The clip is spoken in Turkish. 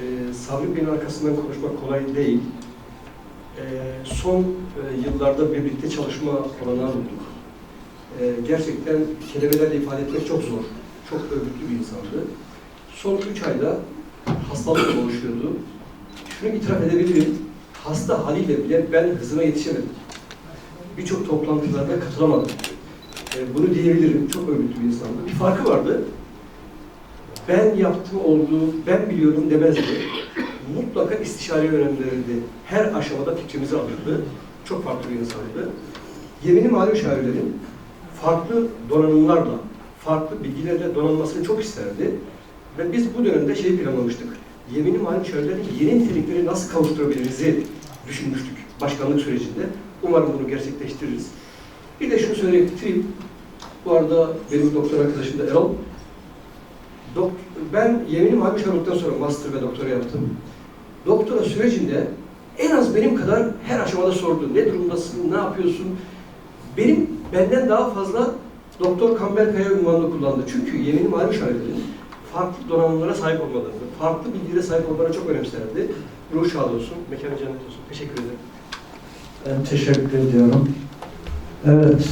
e, Sabri Bey'in arkasından konuşmak kolay değil. E, son e, yıllarda birlikte çalışma olanağı bulduk. E, gerçekten kelimelerle ifade etmek çok zor. Çok örgütlü bir insandı. Son üç ayda hastalıkla boğuşuyordu. Şunu itiraf edebilirim. Hasta haliyle bile ben hızına yetişemedim. Birçok toplantılarda katılamadım. E, bunu diyebilirim. Çok örgütlü bir insandı. Bir farkı vardı. Ben yaptım olduğu, ben biliyorum demezdi. Mutlaka istişare önemlilerdi. Her aşamada fikrimizi alırdı. Çok farklı bir insandı. Yemini malum şairlerin farklı donanımlarla, farklı bilgilerle donanmasını çok isterdi. Ve biz bu dönemde şeyi planlamıştık. Yemini malum şairlerin yeni nitelikleri nasıl kavuşturabiliriz'i düşünmüştük başkanlık sürecinde. Umarım bunu gerçekleştiririz. Bir de şunu söyleyip bitireyim. Bu arada benim doktor arkadaşım da Erol. Dok ben yemini malum şairlikten sonra master ve doktora yaptım. Doktora sürecinde en az benim kadar her aşamada sordu. Ne durumdasın, ne yapıyorsun? Benim benden daha fazla Doktor Kamber Kaya ünvanını kullandı. Çünkü yemin malum şairlerin farklı donanımlara sahip olmalarını, farklı bilgilere sahip olmalarını çok önemserdi. Ruh şad olsun, mekanı cennet olsun. Teşekkür ederim. Ben teşekkür ediyorum. Evet.